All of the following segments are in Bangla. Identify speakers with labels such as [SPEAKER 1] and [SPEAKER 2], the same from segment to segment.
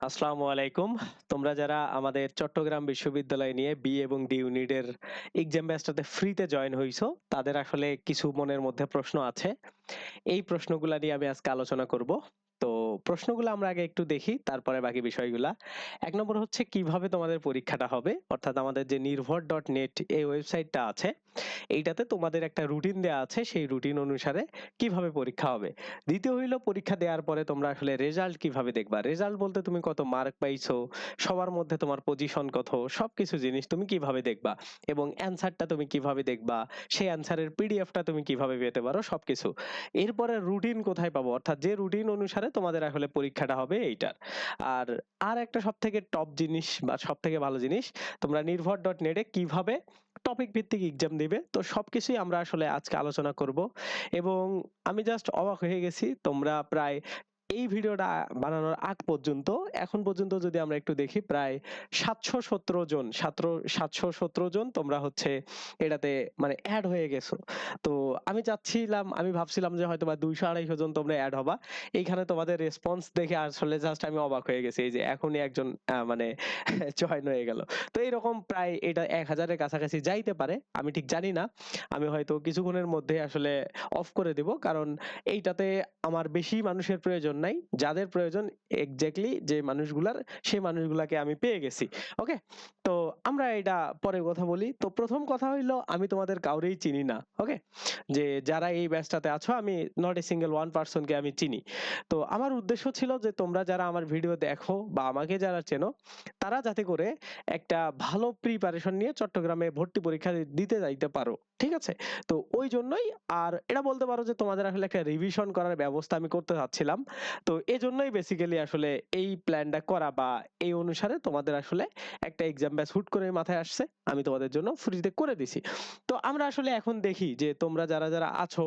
[SPEAKER 1] আসসালামু আলাইকুম। তোমরা যারা আমাদের চট্টগ্রাম বিশ্ববিদ্যালয় নিয়ে বি এবং ডি ইউনিটের এক্সাম ব্যাচটাতে ফ্রিতে জয়েন হইছো, তাদের আসলে কিছু মনের মধ্যে প্রশ্ন আছে। এই প্রশ্নগুলা নিয়ে আমি আজকে আলোচনা করব। তো প্রশ্নগুলো আমরা আগে একটু দেখি, তারপরে বাকি বিষয়গুলা। এক নম্বর হচ্ছে কীভাবে তোমাদের পরীক্ষাটা হবে? অর্থাৎ আমাদের যে নির্ভর ডট নেট এই ওয়েবসাইটটা আছে, এইটাতে তোমাদের একটা রুটিন দেয়া আছে। সেই রুটিন অনুসারে কীভাবে পরীক্ষা হবে। দ্বিতীয় হইল পরীক্ষা দেওয়ার পরে তোমরা আসলে রেজাল্ট কীভাবে দেখবা? রেজাল্ট বলতে তুমি কত মার্ক পাইছো, সবার মধ্যে তোমার পজিশন কত, সবকিছু জিনিস তুমি কীভাবে দেখবা এবং অ্যান্সারটা তুমি কীভাবে দেখবা, সেই অ্যান্সারের পিডিএফটা তুমি কীভাবে পেতে পারো সবকিছু। এরপরে রুটিন কোথায় পাবো? অর্থাৎ যে রুটিন অনুসারে তোমাদের আসলে পরীক্ষাটা হবে এইটার। আর আরেকটা সবথেকে টপ জিনিস বা সবথেকে ভালো জিনিস, তোমরা নির্ভর.নেট এ কীভাবে টপিক ভিত্তিক এক্সাম দিবে। তো সবকিছুই আমরা আসলে আজকে আলোচনা করব এবং আমি জাস্ট অবাক হয়ে গেছি। তোমরা প্রায় এই ভিডিওটা বানানোর আগ পর্যন্ত, এখন পর্যন্ত যদি আমরা একটু দেখি প্রায় ৭১৭ জন, সাত্র ৭১৭ জন তোমরা হচ্ছে এটাতে মানে এড হয়ে গেছো। তো আমি চাচ্ছিলাম, আমি ভাবছিলাম যে হয়তোবা ২০০-২৫০ জন তোমরা এড হবা। এইখানে তোমাদের রেসপন্স দেখে আসলে জাস্ট আমি অবাক হয়ে গেছি। এই যে এখনই একজন মানে জয়েন হয়ে গেল। তো এরকম প্রায় এটা এক হাজারের কাছাকাছি যাইতে পারে। আমি ঠিক জানি না। আমি হয়তো কিছুক্ষণের মধ্যে আসলে অফ করে দিব। কারণ এইটাতে আমার বেশি মানুষের প্রয়োজন নাই। যাদের প্রয়োজন এক্সাক্টলি যে মানুষগুলার, সেই মানুষগুলাকে আমি পেয়ে গেছি। ওকে? তো আমরা এটা পরে কথা বলি। তো ১ম কথা হইল আমি তোমাদের কাউরেই চিনি না। ওকে? যে যারা এই ব্যাচটাতে আছো আমি not a single one person কে আমি চিনি। তো আমার উদ্দেশ্য ছিল যে তোমরা যারা আমার ভিডিও দেখো বা আমাকে যারা চেনো, তারা যাতে করে একটা ভালো প্রিপারেশন নিয়ে চট্টগ্রামে ভর্তি পরীক্ষা দিতে যাইতে পারো। ঠিক আছে? তো ওই জন্যই আর এটা বলতে পারো যে তোমাদের আসলে একটা রিভিশন করার ব্যবস্থা আমি করতে চাচ্ছিলাম। তো এই জন্যই বেসিক্যালি আসলে এই প্ল্যানটা করা বা এই অনুসারে তোমাদের আসলে একটা এক্সাম ব্যাচ হুট করে মাথায় আসছে। আমি তোমাদের জন্য ফ্রিতে করে দিছি। তো আমরা আসলে এখন দেখি যে তোমরা যারা, যারা আছো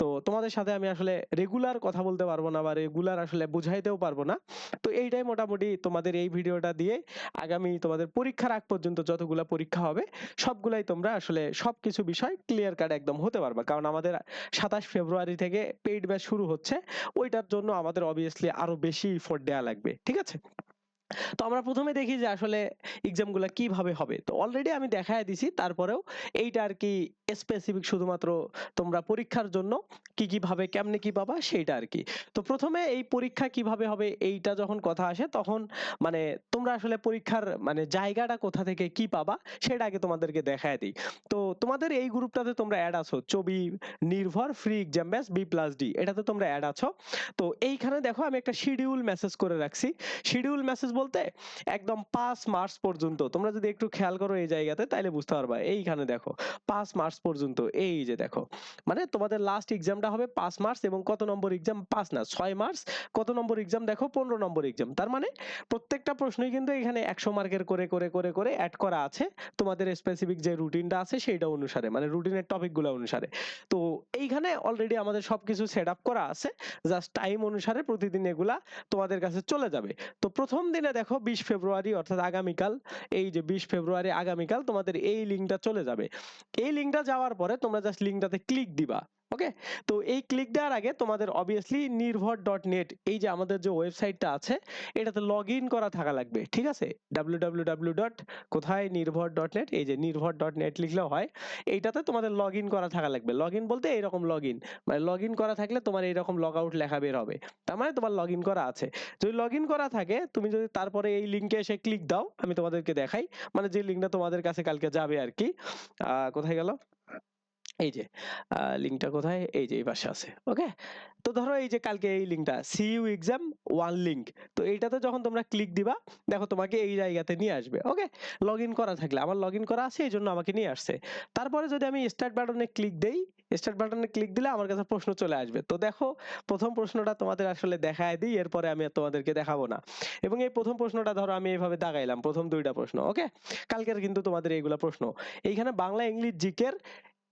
[SPEAKER 1] তো তোমাদের সাথে আমি আসলে রেগুলার কথা বলতে পারব না বা রেগুলার আসলে বুঝাইতেও পারব না। তো এইটাই মোটামুটি তোমাদের এই ভিডিওটা দিয়ে আগামী তোমাদের পরীক্ষার আগ পর্যন্ত যতগুলা পরীক্ষা হবে, সবগুলাই তোমরা আসলে সবকিছু বিষয় ক্লিয়ার কাট একদম হতে পারবা। কারণ আমাদের ২৭ ফেব্রুয়ারি থেকে পেইড ব্যাচ শুরু হচ্ছে। ওইটার জন্য আমাদের অবভিয়াসলি আরও বেশি ইফোর্ট দেওয়া লাগবে। ঠিক আছে? তো আমরা প্রথমে দেখি যে আসলে এক্সামগুলা কীভাবে হবে। তো অলরেডি আমি দেখাইয়া দিছি। তারপরেও এইটা আরকি স্পেসিফিক শুধুমাত্র তোমরা পরীক্ষার জন্য কি, কীভাবে কেমনে কি পাবা সেইটা আরকি। তো ১ম এ এই পরীক্ষা কীভাবে হবে এইটা যখন কথা আসে তখন মানে তোমরা আসলে পরীক্ষার মানে জায়গাটা কোথা থেকে কি পাবা সেটা আগে তোমাদেরকে দেখায় দিই তো তোমাদের এই গ্রুপটাতে তোমরা এড আছো। চবি নির্ভর ফ্রি এক্সাম ব্যাচ বি+ডি এটাতে তোমরা এড আছো। তো এইখানে দেখো আমি একটা শিডিউল মেসেজ করে রাখছি। শিডিউল মেসেজ বলতে একদম ৫ মার্চ পর্যন্ত তোমরা যদি একটু খেয়াল করো এই জায়গাতে তাইলে বুঝতে পারবা। এইখানে দেখো ৫ মার্চ পর্যন্ত এই যে দেখো। মানে তোমাদের লাস্ট এক্সামটা হবে ৫ মার্চ এবং কত নম্বর এক্সাম ৫ না ৬ মার্চ কত নম্বর এক্সাম দেখো ১৫ নম্বর এক্সাম। তার মানে প্রত্যেকটা প্রশ্নই কিন্তু এখানে ১০০ মার্কের করে, করে, করে, করে এড করা আছে। তোমাদের স্পেসিফিক যে রুটিনটা আছে সেইটা অনুসারে মানে রুটিনের টপিকগুলা অনুসারে। তো এইখানে অলরেডি আমাদের সবকিছু সেটআপ করা আছে। জাস্ট টাইম অনুসারে প্রতিদিন এগুলা তোমাদের কাছে চলে যাবে। তো প্রথম দিনে দেখো ২০ ফেব্রুয়ারি, অর্থাৎ আগামীকাল এই যে ২০ ফেব্রুয়ারি, আগামীকাল তোমাদের এই লিঙ্কটা চলে যাবে। এই লিঙ্কটা যাওয়ার পরে তোমরা জাস্ট লিঙ্কটাতে ক্লিক দিবা। ওকে? তো এই ক্লিক দেওয়ার আগে তোমাদের অবভিয়াসলি নির্ভর.নেট এই যে আমাদের যে ওয়েবসাইটটা আছে এটাতে লগইন করা থাকা লাগবে। ঠিক আছে? www. কোথায় নির্ভর.নেট এই যে নির্ভর.নেট লিখলেও হয়। এইটাতে তোমাদের লগইন করা থাকা লাগবে। লগইন বলতে এইরকম লগইন। মানে লগইন করা থাকলে তোমার এইরকম লগ আউট লেখা বের হবে। তার মানে তোমার লগইন করা আছে। যদি লগইন করা থাকে তুমি যদি তারপরে এই লিঙ্কে এসে ক্লিক দাও, আমি তোমাদেরকে দেখাই। মানে যে লিঙ্কটা তোমাদের কাছে কালকে যাবে আরকি। আ কোথায় গেল? এই যে লিঙ্কটা কোথায়? এই যে এই পাশে আছে। ওকে? তো ধরো এই যে কালকে এই লিঙ্কটা সিইউ এক্সাম 1 লিঙ্ক। তো এইটাতে যখন তোমরা ক্লিক দিবা, দেখো তোমাকে এই জায়গাতে নিয়ে আসবে। ওকে? লগইন করা থাকলে আমার লগইন করা আছে এজন্য আমাকে নিয়ে আসছে। তারপরে যদি আমি স্টার্ট বাটনে ক্লিক দেই, স্টার্ট বাটনে ক্লিক দিলে আমার কাছে প্রশ্ন চলে আসবে। তো দেখো ১ম প্রশ্নটা তোমাদের আসলে দেখায় দেই এরপরে আমি তোমাদেরকে দেখাবো না। এবং এই প্রথম প্রশ্নটা ধরো আমি এইভাবে দাগাইলাম প্রথম দুইটা প্রশ্ন। ওকে? কালকের কিন্তু তোমাদের এইগুলা প্রশ্ন। এইখানে বাংলা, ইংলিশ, জিকের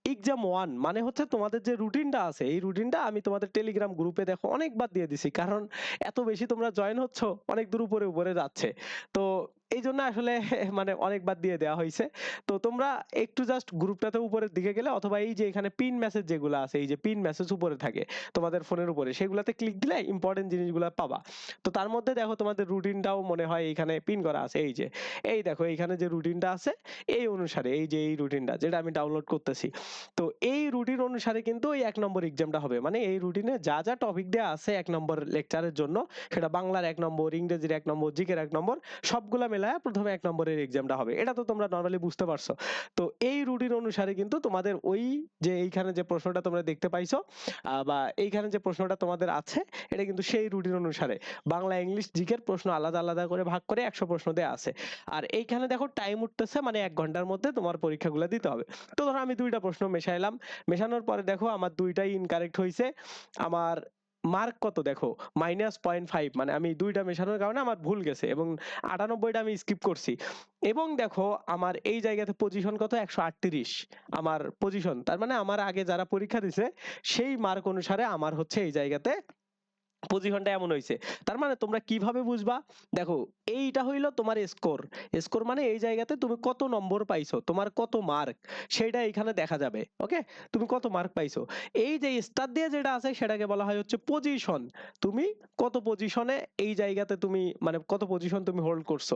[SPEAKER 1] এক্সাম ওয়ান মানে হচ্ছে তোমাদের যে রুটিনটা আছে এই রুটিনটা আমি তোমাদের টেলিগ্রাম গ্রুপে দেখো অনেকবার দিয়ে দিছি। কারণ এত বেশি তোমরা জয়েন হচ্ছ অনেক দূর উপরে, উপরে যাচ্ছে। তো এই জন্য আসলে মানে অনেকবার দিয়ে দেওয়া হয়েছে তো তোমরা একটু জাস্ট গ্রুপটাতে উপরের দিকে গেলে অথবা এই যে এখানে পিন মেসেজ যেগুলো আছে, এই যে পিন মেসেজ উপরে থাকে তোমাদের ফোনের উপরে, সেগুলোতে ক্লিক দিলে ইম্পর্টেন্ট জিনিসগুলো পাবা। তো তার মধ্যে দেখো তোমাদের রুটিনটাও মনে হয় এখানে পিন করা আছে, এই যে। এই দেখো এইখানে যে রুটিনটা আছে, এই অনুসারে, এই যে এই রুটিনটা যেটা আমি ডাউনলোড করতেছি। তো এই রুটিন অনুসারে কিন্তু ওই এক নম্বর এক্সামটা হবে। মানে এই রুটিনে যা যা টপিক দেওয়া আছে এক নম্বর লেকচারের জন্য, সেটা বাংলার এক নম্বর, ইংরেজির এক নম্বর, জিকের এক নম্বর, সবগুলা মেলায় প্রথমে এক নম্বরের এক্সামটা হবে। এটা তো তোমরা নর্মালি বুঝতে পারছ। তো এই রুটিন অনুসারে কিন্তু তোমাদের ওই যে এইখানে যে প্রশ্নটা তোমরা দেখতে পাইছো বা এইখানে যে প্রশ্নটা তোমাদের আছে, এটা কিন্তু সেই রুটিন অনুসারে। বাংলা, ইংলিশ, জিকের প্রশ্ন আলাদা আলাদা করে ভাগ করে একশো প্রশ্ন দেওয়া আছে। আর এইখানে দেখো টাইম উঠতেছে মানে এক ঘণ্টার মধ্যে তোমার পরীক্ষাগুলো দিতে হবে। তো ধরো আমি দুইটা প্রশ্ন মেশাইলাম। মেশানোর পরে দেখো আমার দুইটাই ইনকারেক্ট হয়েছে আমার মার্ক কত দেখো? মাইনাস পয়েন্ট ফাইভ মানে আমি দুইটা মেশানোর কারণে আমার ভুল গেছে এবং আটানব্বইটা আমি স্কিপ করছি। এবং দেখো, আমার এই জায়গাতে পজিশন কত? একশো আটত্রিশ আমার পজিশন তার মানে আমার আগে যারা পরীক্ষা দিছে, সেই মার্ক অনুসারে আমার হচ্ছে এই জায়গাতে পজিশনটা এমন হয়েছে তার মানে তোমরা কীভাবে বুঝবা? দেখো, এইটা হইল তোমার স্কোর স্কোর মানে এই জায়গাতে তুমি কত নম্বর পাইছো, তোমার কত মার্ক সেটা এখানে দেখা যাবে ওকে তুমি কত মার্ক পাইছো। এই যে স্টার দিয়ে যেটা আছে, সেটাকে বলা হয় হচ্ছে পজিশন তুমি কত পজিশনে এই জায়গাতে তুমি মানে কত পজিশন তুমি হোল্ড করছ,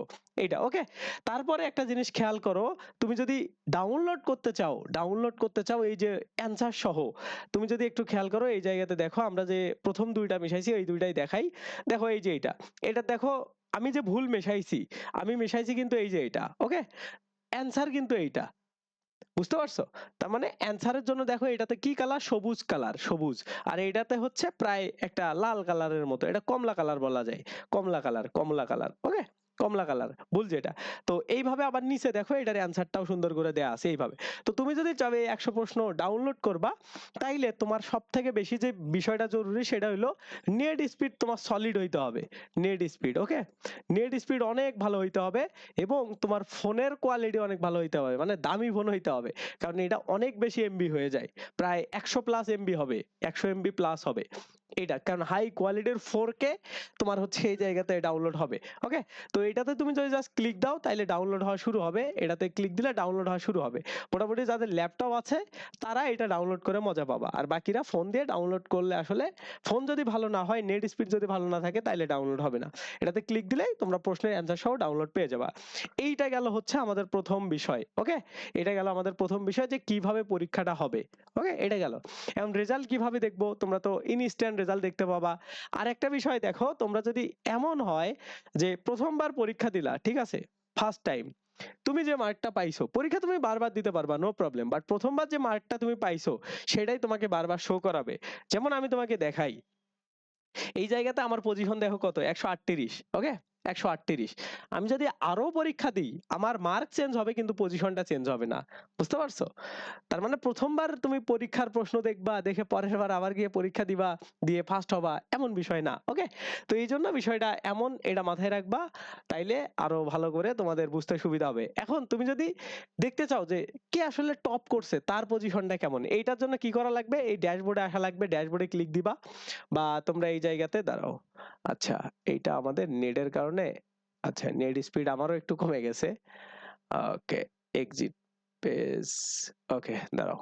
[SPEAKER 1] এইটা ওকে তারপরে একটা জিনিস খেয়াল করো, তুমি যদি ডাউনলোড করতে চাও ডাউনলোড করতে চাও, এই যে অ্যান্সার সহ, তুমি যদি একটু খেয়াল করো, এই জায়গাতে দেখো, আমরা যে প্রথম দুইটা মিশাইছি এই দুইটাই দেখাই। দেখো এই যে এটা। এটা দেখো, আমি যে ভুল মেশাইছি, আমি মেশাইছি কিন্তু এই যে এটা ওকে অ্যান্সার কিন্তু এইটা। বুঝতে পারছ? তার মানে অ্যান্সারের জন্য দেখো এটাতে কি কালার সবুজ কালার সবুজ। আর এটাতে হচ্ছে প্রায় একটা লাল কালারের মতো, এটা কমলা কালার বলা যায়। কমলা কালার কমলা কালার ওকে কমলা কালার ভুল যেটা তো এইভাবে আবার নিচে দেখো এটার অ্যান্সারটাও সুন্দর করে দেওয়া আছে এইভাবে। তো তুমি যদি চাবে একশো প্রশ্ন ডাউনলোড করবা, তাইলে তোমার সব থেকে বেশি যে বিষয়টা জরুরি সেটা হলো নেট স্পিড তোমার সলিড হইতে হবে। Net speed okay net speed অনেক ভালো হইতে হবে এবং তোমার ফোনের কোয়ালিটি অনেক ভালো হইতে হবে মানে দামি ফোন হইতে হবে। কারণ এটা অনেক বেশি এমবি হয়ে যায়। প্রায় একশো প্লাস এমবি হবে, একশো এমবি প্লাস হবে। এটা কারণ হাই কোয়ালিটির ফোর কে তোমার হচ্ছে এই জায়গাতে ডাউনলোড হবে। ওকে তো এটাতে তুমি যদি জাস্ট ক্লিক দাও তাহলে ডাউনলোড হওয়া শুরু হবে। এটাতে ক্লিক দিলে ডাউনলোড হওয়া শুরু হবে। মোটামুটি যাদের ল্যাপটপ আছে, তারা এটা ডাউনলোড করে মজা পাবা। আর বাকিরা ফোন দিয়ে ডাউনলোড করলে আসলে ফোন যদি ভালো না হয় নেট স্পিড যদি ভালো না থাকে তাহলে ডাউনলোড হবে না। এটাতে ক্লিক দিলেই তোমরা প্রশ্নের অ্যান্সার সহ ডাউনলোড পেয়ে যাবা। এইটা গেল হচ্ছে আমাদের প্রথম বিষয়। ওকে এটা গেল আমাদের প্রথম বিষয় যে কীভাবে পরীক্ষাটা হবে। ওকে এটা গেল। এখন রেজাল্ট কীভাবে দেখব? তোমরা তো ইনস্ট্যান্ট রেজাল্ট দেখতে পাবা। আর একটা বিষয় দেখো, তোমরা যদি এমন হয় যে প্রথমবার পরীক্ষা দিলা, ঠিক আছে? ফার্স্ট টাইম তুমি যে মার্কটা পাইছো, পরীক্ষা তুমি বারবার দিতে পারবা নো প্রবলেম বাট প্রথমবার যে মার্কটা তুমি পাইছো, সেটাই তোমাকে বারবার শো করাবে। যেমন আমি তোমাকে দেখাই, এই জায়গাতে আমার পজিশন দেখো কত? একশো আটত্রিশ ওকে একশো আটত্রিশ। আমি যদি আরও পরীক্ষা দিই, আমার মার্ক চেঞ্জ হবে কিন্তু পজিশনটা চেঞ্জ হবে না। বুঝতে পারছ? তার মানে প্রথমবার তুমি পরীক্ষার প্রশ্ন দেখবা, দেখে পরের বার আবার গিয়ে পরীক্ষা দিবা, দিয়ে ফার্স্ট হবা, এমন বিষয় না ওকে তো এই জন্য বিষয়টা এমন, এটা মাথায় রাখবা, তাইলে আরও ভালো করে তোমাদের বুঝতে সুবিধা হবে। এখন তুমি যদি দেখতে চাও যে কে আসলে টপ করছে, তার পজিশনটা কেমন, এইটার জন্য কি করা লাগবে? এই ড্যাশবোর্ডে আসা লাগবে ড্যাশবোর্ডে ক্লিক দিবা, বা তোমরা এই জায়গাতে দাঁড়াও। আচ্ছা এইটা আমাদের নেটের কারণে আচ্ছা নেট স্পিড আমারও একটু কমে গেছে। ওকে এক্সিট পেজ ওকে, দাঁড়াও,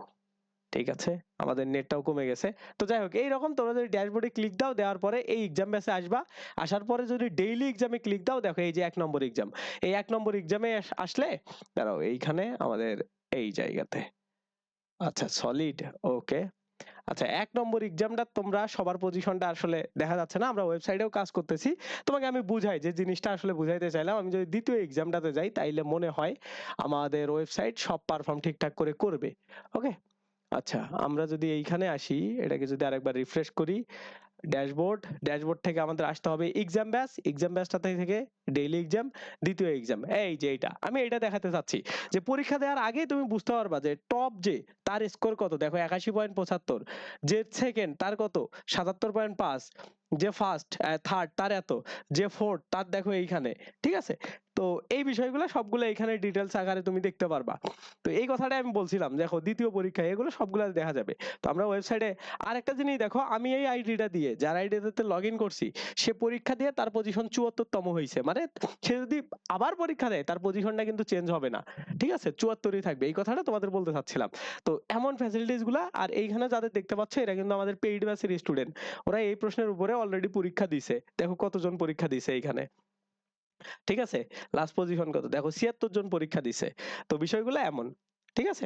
[SPEAKER 1] ঠিক আছে, আমাদের নেটটাও কমে গেছে। তো যাই হোক, এইরকম তোমরা যদি ড্যাশবোর্ডে ক্লিক দাও, দেওয়ার পরে এই এক্সাম ব্যাসে আসবা, আসার পরে যদি ডেইলি এক্সামে ক্লিক দাও, দেখো এই যে এক নম্বর এক্সাম এই এক নম্বর এক্সামে আসলে, দাঁড়াও, এইখানে আমাদের এই জায়গাতে আচ্ছা সলিড ওকে আচ্ছা এক নম্বর এক্সামটা তোমরা সবার পজিশনটা আসলে দেখা যাচ্ছে না, আমরা ওয়েবসাইটেও কাজ করতেছি। তোমাকে আমি বুঝাই যে জিনিসটা আসলে বুঝাইতে চাইলাম। আমি যদি দ্বিতীয় এক্সামটাতে যাই, তাইলে মনে হয় আমাদের ওয়েবসাইট সব পারফর্ম ঠিকঠাক করে করবে। ওকে আচ্ছা আমরা যদি এইখানে আসি, এটাকে যদি আরেকবার রিফ্রেশ করি ড্যাশবোর্ড ড্যাশবোর্ড থেকে আমাদের আসতে হবে এক্সাম ব্যাস এক্সাম ব্যাসটা থেকে ডেইলি এক্সাম দ্বিতীয় এক্সাম এই যে এইটা। আমি এটা দেখাতে চাচ্ছি যে পরীক্ষা দেওয়ার আগেই তুমি বুঝতে পারবা যে টপ যে, তার স্কোর কত? দেখো একাশি পয়েন্ট পঁচাত্তর, যে সেকেন্ড তার কত? সাতাত্তর পয়েন্ট পাঁচ, যে ফার্স্ট থার্ড তার এত, যে ফোর্থ তার দেখো এইখানে, ঠিক আছে? তো এই বিষয়গুলো সবগুলো এখানে ডিটেলস আকারে তুমি দেখতে পারবা। তো এই কথাটা আমি বলছিলাম, দেখো দ্বিতীয় পরীক্ষা এগুলো সবগুলো দেখা যাবে। তো আমরা ওয়েবসাইটে আরেকটা জিনিস দেখো, আমি এই আইডিটা দিয়ে, যার আইডিটাতে লগ ইন করছি, সে পরীক্ষা দিয়ে তার পজিশন চুয়াত্তরতম হয়েছে মানে সে যদি আবার পরীক্ষা দেয়, তার পজিশনটা কিন্তু চেঞ্জ হবে না। ঠিক আছে? চুয়াত্তরই থাকবে। এই কথাটা তোমাদের বলতে চাচ্ছিলাম। তো এমন ফ্যাসিলিটিসগুলা, আর এইখানে যাদের দেখতে পাচ্ছ, এরা কিন্তু আমাদের পেইড ব্যাচের স্টুডেন্ট ওরা এই প্রশ্নের উপরে অলরেডি পরীক্ষা দিছে। দেখো কতজন পরীক্ষা দিছে এইখানে। ঠিক আছে? লাস্ট পজিশন কত? দেখো ছিয়াত্তর জন পরীক্ষা দিছে। তো বিষয়গুলো এমন। ঠিক আছে?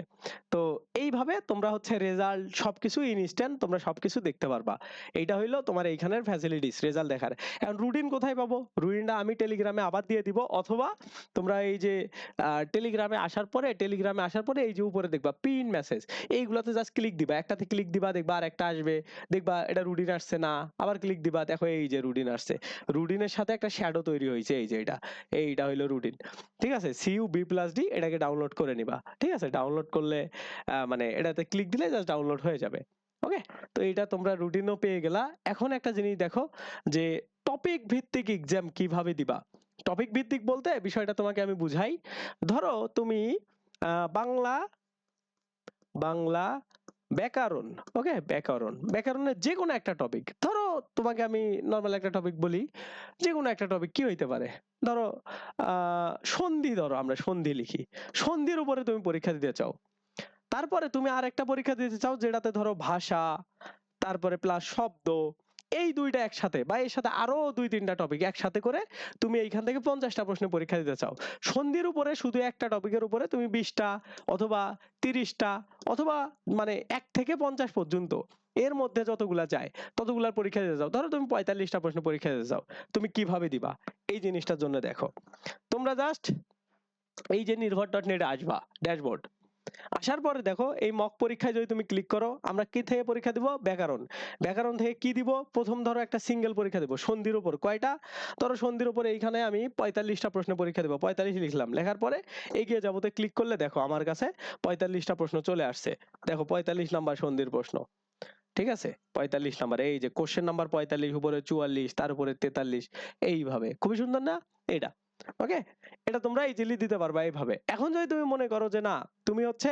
[SPEAKER 1] তো এইভাবে তোমরা হচ্ছে রেজাল্ট সবকিছু ইনস্ট্যান্ট তোমরা সবকিছু দেখতে পারবা। এইটা হইল তোমার এইখানের ফ্যাসিলিটিস রেজাল্ট দেখার। এখন রুটিন কোথায় পাবো? রুটিনটা আমি টেলিগ্রামে আবার দিয়ে দিব, অথবা তোমরা এই যে টেলিগ্রামে আসার পরে টেলিগ্রামে আসার পরে এই যে উপরে দেখবা পিন মেসেজ এইগুলোতে জাস্ট ক্লিক দিবা, একটাতে ক্লিক দিবা, দেখবা আর একটা আসবে। দেখবা এটা রুটিন আসছে না, আবার ক্লিক দিবা, দেখো এই যে রুটিন আসছে। রুটিনের সাথে একটা শ্যাডো তৈরি হয়েছে, এই যে এটা। এইটা হইল রুটিন ঠিক আছে? সিইউ বি প্লাস ডি এটাকে ডাউনলোড করে নিবা। ঠিক আছে? ডাউনলোড করলে মানে এটাতে ক্লিক দিলে জাস্ট ডাউনলোড হয়ে যাবে। ওকে তো এটা তোমরা রুটিনও পেয়ে গেলা। এখন একটা জিনিস দেখো যে টপিক ভিত্তিক এক্সাম কীভাবে দিবা? টপিক ভিত্তিক বলতে বিষয়টা তোমাকে আমি বুঝাই। ধরো তুমি বাংলা বাংলা ব্যাকরণ ওকে ব্যাকরণ। ব্যাকরণের যে কোনো একটা টপিক ধরো তোমাকে আমি নর্মাল একটা টপিক বলি। যে কোনো একটা টপিক কি হইতে পারে? ধরো সন্ধি ধরো আমরা সন্ধি লিখি। সন্ধির উপরে তুমি পরীক্ষা দিতে চাও। তারপরে তুমি আর একটা পরীক্ষা দিতে চাও যেটাতে ধরো ভাষা, তারপরে প্লাস শব্দ এই দুইটা একসাথে বা এর সাথে আরও দুই তিনটা টপিক একসাথে করে তুমি এইখান থেকে পঞ্চাশটা প্রশ্নের পরীক্ষা দিতে চাও। সন্ধির উপরে শুধু একটা টপিকের উপরে তুমি বিশটা অথবা তিরিশটা অথবা মানে এক থেকে পঞ্চাশ পর্যন্ত এর মধ্যে যতগুলা যায় ততগুলার পরীক্ষা দিতে যাও ধরো তুমি পঁয়তাল্লিশটা প্রশ্ন পরীক্ষা দিতে যাও তুমি কীভাবে দিবা? এই জিনিসটার জন্য দেখো। তোমরা জাস্ট এই যে নির্ভর ডট নেটে আসবা ড্যাশবোর্ড আসার পরে দেখো, এই মক পরীক্ষায় যদি তুমি ক্লিক করো, আমরা কি থেকে পরীক্ষা দিব? ব্যাকরণ। ব্যাকরণ থেকে কি দিব? প্রথম ধরো একটা সিঙ্গেল পরীক্ষা দিব, সন্ধির উপর। কয়টা? ধরো সন্ধির উপর এইখানে আমি পঁয়তাল্লিশটা প্রশ্ন পরীক্ষা দেবো, পঁয়তাল্লিশ লিখলাম। লেখার পরে এগিয়ে যাবোতে ক্লিক করলে দেখো, আমার কাছে পঁয়তাল্লিশটা প্রশ্ন চলে আসছে। দেখো, পঁয়তাল্লিশ নাম্বার সন্ধির প্রশ্ন। ঠিক আছে? পঁয়তাল্লিশ নাম্বার। এই যে কোশ্চেন নাম্বার পঁয়তাল্লিশ, উপরে চুয়াল্লিশ, তার উপরে তেতাল্লিশ, এইভাবে। খুবই সুন্দর না? এটা ওকে এটা তোমরা ইজিলি দিতে পারবা এইভাবে। এখন যদি তুমি মনে করো যে না, তুমি হচ্ছে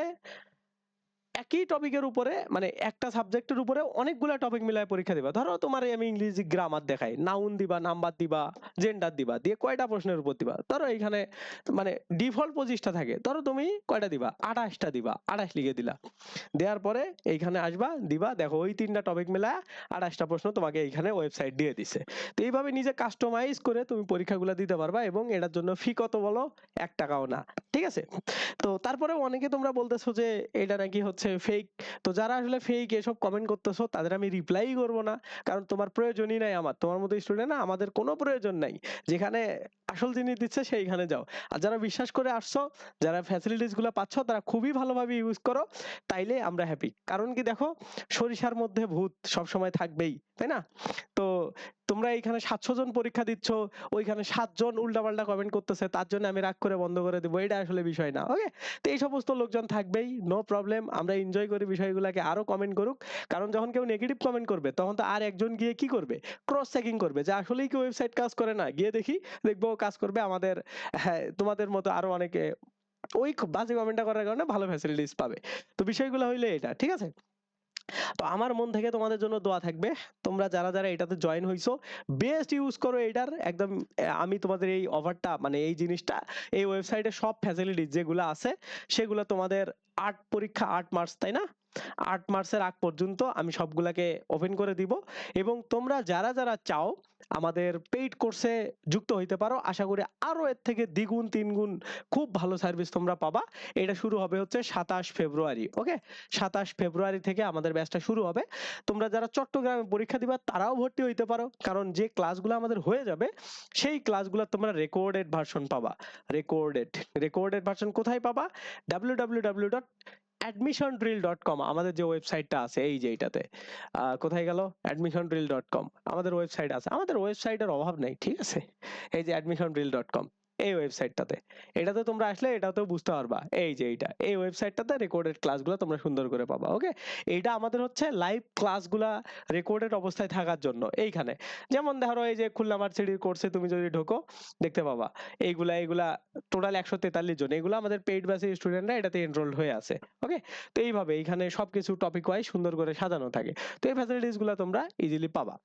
[SPEAKER 1] একই টপিকের উপরে মানে একটা সাবজেক্টের উপরে অনেকগুলা টপিক মিলায় পরীক্ষা দিবা। ধরো তোমার আমি ইংরেজি গ্রামার দেখাই নাউন দিবা নাম্বার দিবা জেন্ডার দিবা, দিয়ে কয়টা প্রশ্নের উপর দিবা। ধরো এখানে মানে ডিফল্ট পঁচিশটা থাকে, ধরো তুমি কয়টা দিবা? আঠাশটা দিবা, আঠাশ লিখে দিলা। দেওয়ার পরে এইখানে আসবা, দিবা, দেখো ওই তিনটা টপিক মিলা আঠাশটা প্রশ্ন তোমাকে এইখানে ওয়েবসাইট দিয়ে দিছে। তো এইভাবে নিজে কাস্টমাইজ করে তুমি পরীক্ষাগুলো দিতে পারবা এবং এটার জন্য ফি কত বলো? এক টাকাও না। ঠিক আছে? তো তারপরে অনেকে তোমরা বলতেছো যে এটা নাকি হচ্ছে ফেক তো যারা আসলে ফেক এসব কমেন্ট করতেছো, তাদের আমি রিপ্লাই করব না। কারণ তোমার প্রয়োজনই নাই আমার। তোমার মতো স্টুডেন্ট না আমাদের কোনো প্রয়োজন নাই। যেখানে আসল জিনিস দিচ্ছে, সেইখানে যাও। আর যারা বিশ্বাস করে আসছো, যারা ফ্যাসিলিটিসগুলো পাচ্ছ, তারা খুবই ভালোভাবে ইউজ করো। তাইলে আমরা হ্যাপি কারণ কি দেখো, সরিষার মধ্যে ভূত সব সময় থাকবেই, তাই না? তো তোমরা এইখানে সাতশো জন পরীক্ষা দিচ্ছ, ওইখানে সাতজন উল্টাপাল্টা কমেন্ট করতেছে, তার জন্য আমি রাগ করে বন্ধ করে দেবো। এটা আসলে বিষয় না ওকে তো এই সমস্ত লোকজন থাকবেই নো প্রবলেম আমরা এনজয় করি বিষয়গুলোকে আরও কমেন্ট করুক। কারণ যখন কেউ নেগেটিভ কমেন্ট করবে, তখন তো আর একজন গিয়ে কি করবে? ক্রস চেকিং করবে যে আসলেই কি ওয়েবসাইট কাজ করে না। গিয়ে দেখি, দেখব কাজ করবে আমাদের হ্যাঁ তোমাদের মতো আরও অনেকে। ওই বাজে কমেন্টটা করার কারণে ভালো ফ্যাসিলিটিস পাবে। তো বিষয়গুলো হইলে এটা, ঠিক আছে? তো আমার মন থেকে তোমাদের জন্য দোয়া থাকবে। তোমরা যারা যারা এটাতে জয়েন হয়েছো বেস্ট ইউজ করো এটার। একদম আমি তোমাদের এই অফারটা মানে এই জিনিসটা, এই ওয়েবসাইটে সব ফ্যাসিলিটিস যেগুলো আছে, সেগুলো তোমাদের আট পরীক্ষা আট মার্চ তাই না? আট মার্চের আগ পর্যন্ত আমি সবগুলাকে ওপেন করে দিব এবং তোমরা যারা যারা চাও আমাদের পেইড কোর্সে যুক্ত হইতে পারো, আশা করি আরও এর থেকে দ্বিগুণ, তিনগুণ খুব ভালো সার্ভিস তোমরা পাবা। এটা শুরু হবে হচ্ছে সাতাশ ফেব্রুয়ারি ওকে সাতাশ ফেব্রুয়ারি থেকে আমাদের ব্যাচটা শুরু হবে। তোমরা যারা চট্টগ্রামে পরীক্ষা দিবা, তারাও ভর্তি হইতে পারো, কারণ যে ক্লাসগুলো আমাদের হয়ে যাবে, সেই ক্লাসগুলো তোমরা রেকর্ডেড ভার্সন পাবা। রেকর্ডেড রেকর্ডেড ভার্সন কোথায় পাবা? W W W dot admission drill dot com আমাদের যে ওয়েবসাইটটা আছে, এই যে এইটাতে। কোথায় গেল? অ্যাডমিশন ড্রিল ডট কম আমাদের ওয়েবসাইট আছে। আমাদের ওয়েবসাইটের অভাব নেই, ঠিক আছে? এই যে অ্যাডমিশন ড্রিল ডট কম এই ওয়েবসাইটটাতে এটাতে তোমরা আসলে এটাতেও বুঝতে পারবা। এই যে এইটা, এই ওয়েবসাইটটাতে রেকর্ডেড ক্লাসগুলো তোমরা সুন্দর করে পাবা ওকে এইটা আমাদের হচ্ছে লাইভ ক্লাসগুলা রেকর্ডেড অবস্থায় থাকার জন্য, এইখানে। যেমন ধরো এই যে খুলনা ভার্সিটির কোর্সে তুমি যদি ঢোকো, দেখতে পাবা। এইগুলা এইগুলা টোটাল একশো তেতাল্লিশ জন এগুলো আমাদের পেইড ব্যাচের স্টুডেন্টরা এটাতে এনরোল্ড হয়ে আছে ওকে তো এইভাবে এইখানে সবকিছু টপিক ওয়াইজ সুন্দর করে সাজানো থাকে। তো এই ফ্যাসিলিটিসগুলা তোমরা ইজিলি পাবা।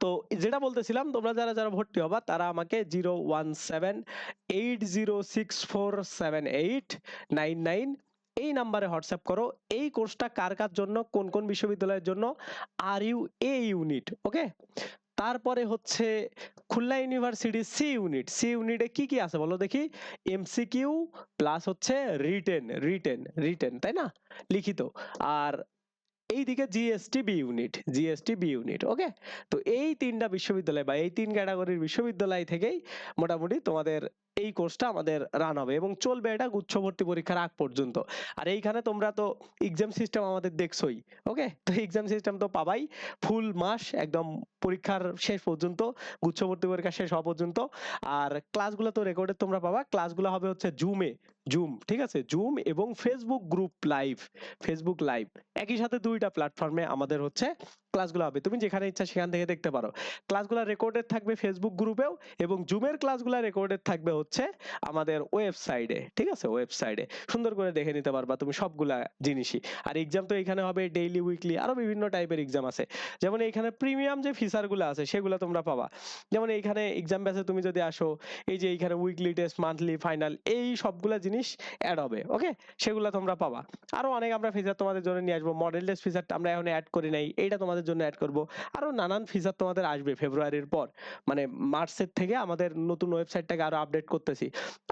[SPEAKER 1] তো যেটা বলতেছিলাম, তোমরা যারা যারা ভর্তি হবা, তারা আমাকে zero one seven eight zero six four seven eight nine nine এই নাম্বারে হোয়াটসঅ্যাপ করো। এই কোর্সটা কার কার জন্য, কোন কোন বিশ্ববিদ্যালয়ের জন্য? R U A unit, okay? তারপরে হচ্ছে Khulna university C unit. C ইউনিটে কি কি আছে বলো দেখি? এমসিকিউ প্লাস হচ্ছে রিটেন রিটেন রিটেন, তাই না? লিখিত। আর এইদিকে GST B unit GST B unit okay তো এই তিনটা বিশ্ববিদ্যালয় বা এই তিন ক্যাটাগরির বিশ্ববিদ্যালয় থেকেই মোটামুটি তোমাদের এই কোর্সটা আমাদের রান হবে এবং চলবে এটা গুচ্ছভর্তি পরীক্ষার আগ পর্যন্ত। আর এইখানে তোমরা তো এক্সাম সিস্টেম আমাদের দেখছোই ওকে তো এক্সাম সিস্টেম তো পাবাই ফুল মাস, একদম পরীক্ষার শেষ পর্যন্ত গুচ্ছভর্তি পরীক্ষা শেষ হওয়া পর্যন্ত। আর ক্লাসগুলো তো রেকর্ডে তোমরা পাবা ক্লাসগুলো হবে হচ্ছে জুমে জুম ঠিক আছে? জুম এবং Facebook group live Facebook live একই সাথে দুইটা প্ল্যাটফর্মে আমাদের হচ্ছে ক্লাসগুলো হবে। তুমি যেখানে ইচ্ছা সেখান থেকে দেখতে পারো। ক্লাসগুলো রেকর্ডেড থাকবে ফেসবুক গ্রুপেও এবং জুমের ক্লাসগুলো রেকর্ডেড থাকবে হচ্ছে আমাদের ওয়েবসাইটে ঠিক আছে? ওয়েবসাইটে সুন্দর করে দেখে নিতে পারবা তুমি সবগুলা জিনিসই। আর এক্সাম তো এখানে হবে ডেইলি উইকলি আরও বিভিন্ন টাইপের এক্সাম আছে। যেমন এইখানে প্রিমিয়াম যে ফিচারগুলো আছে সেগুলো তোমরা পাবা। যেমন এইখানে এক্সাম ব্যাচে তুমি যদি আসো, এই যে এইখানে উইকলি টেস্ট মান্থলি ফাইনাল এই সবগুলা জিনিস অ্যাড হবে। ওকে সেগুলো তোমরা পাবা। আরও অনেক আমরা ফিচার তোমাদের জন্য নিয়ে আসব। মডেল টেস্ট ফিচারটা আমরা এখন অ্যাড করি নাই। এইটা তোমাদের জন্য অ্যাড করব। আরও নানান ফিচার তোমাদের আসবে ফেব্রুয়ারির পর। মানে মার্চের থেকে আমাদের নতুন ওয়েবসাইটটাকে আরও আপডেট করতেছি।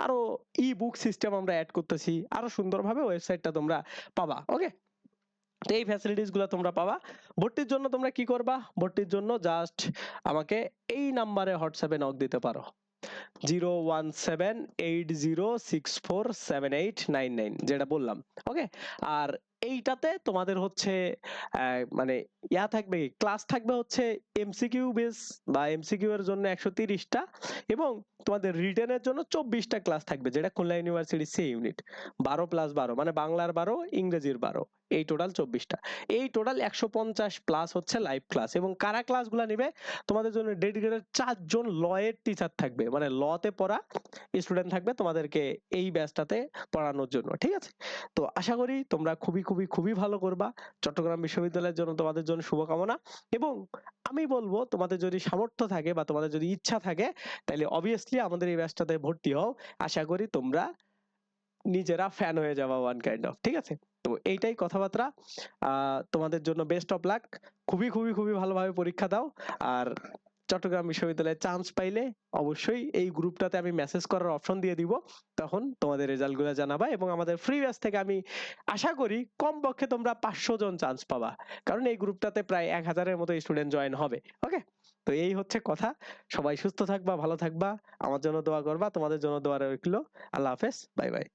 [SPEAKER 1] আরও ই বুক সিস্টেম আমরা অ্যাড করতেছি। আরও সুন্দরভাবে ওয়েবসাইটটা তোমরা পাবা। ওকে তো এই ফ্যাসিলিটিসগুলো তোমরা পাবা। ভর্তির জন্য তোমরা কি করবা? ভর্তির জন্য জাস্ট আমাকে এই নাম্বারে হোয়াটসঅ্যাপে নক দিতে পারো। Zero one seven eight zero six four seven eight nine nine, যেটা বললাম। ওকে আর এইটাতে তোমাদের হচ্ছে মানে ইয়া থাকবে ক্লাস থাকবে হচ্ছে এমসিকিউ বেস বা এমসিকিউ এর জন্য একশো তিরিশটা এবং তোমাদের রিটেনের জন্য চব্বিশটা ক্লাস থাকবে যেটা খুলনা ইউনিভার্সিটি সি ইউনিট। বারো প্লাস বারো মানে বাংলার বারো, ইংরেজির বারো, এই টোটাল চব্বিশটা। এই টোটাল একশো পঞ্চাশ প্লাস হচ্ছে লাইভ ক্লাস এবং কারা ক্লাসগুলো নেবে? তোমাদের জন্য ডেডিকেটেড চারজন লয়ের টিচার থাকবে মানে লতে পড়া স্টুডেন্ট থাকবে তোমাদেরকে এই ব্যাচটাতে পড়ানোর জন্য, ঠিক আছে? তো আশা করি তোমরা খুবই খুবই খুবই ভালো করবা। চট্টগ্রাম বিশ্ববিদ্যালয়ের জন্য তোমাদের জন্য শুভকামনা। এবং আমি বলব, তোমাদের যদি সামর্থ্য থাকে বা তোমাদের যদি ইচ্ছা থাকে তাহলে অবভিয়াসলি আমাদের এই ব্যাচটাতে ভর্তি হও। আশা করি তোমরা নিজেরা ফ্যান হয়ে যাবা ওয়ান কাইন্ড অফ ঠিক আছে? তো এইটাই কথাবার্তা। তোমাদের জন্য বেস্ট অফ লাক খুবই খুবই খুবই ভালোভাবে পরীক্ষা দাও। আর চট্টগ্রাম বিশ্ববিদ্যালয়ে চান্স পাইলে অবশ্যই এই গ্রুপটাতে আমি মেসেজ করার অপশন দিয়ে দিব। তখন তোমাদের রেজাল্টগুলো জানাবা এবং আমাদের ফ্রি ব্যাচ থেকে আমি আশা করি কমপক্ষে তোমরা পাঁচশো জন চান্স পাবা। কারণ এই গ্রুপটাতে প্রায় এক হাজারের মতো স্টুডেন্ট জয়েন হবে ওকে তো এই হচ্ছে কথা। সবাই সুস্থ থাকবা, ভালো থাকবা। আমার জন্য দোয়া করবা, তোমাদের জন্য দোয়া রইল। আল্লাহ হাফেজ বাই বাই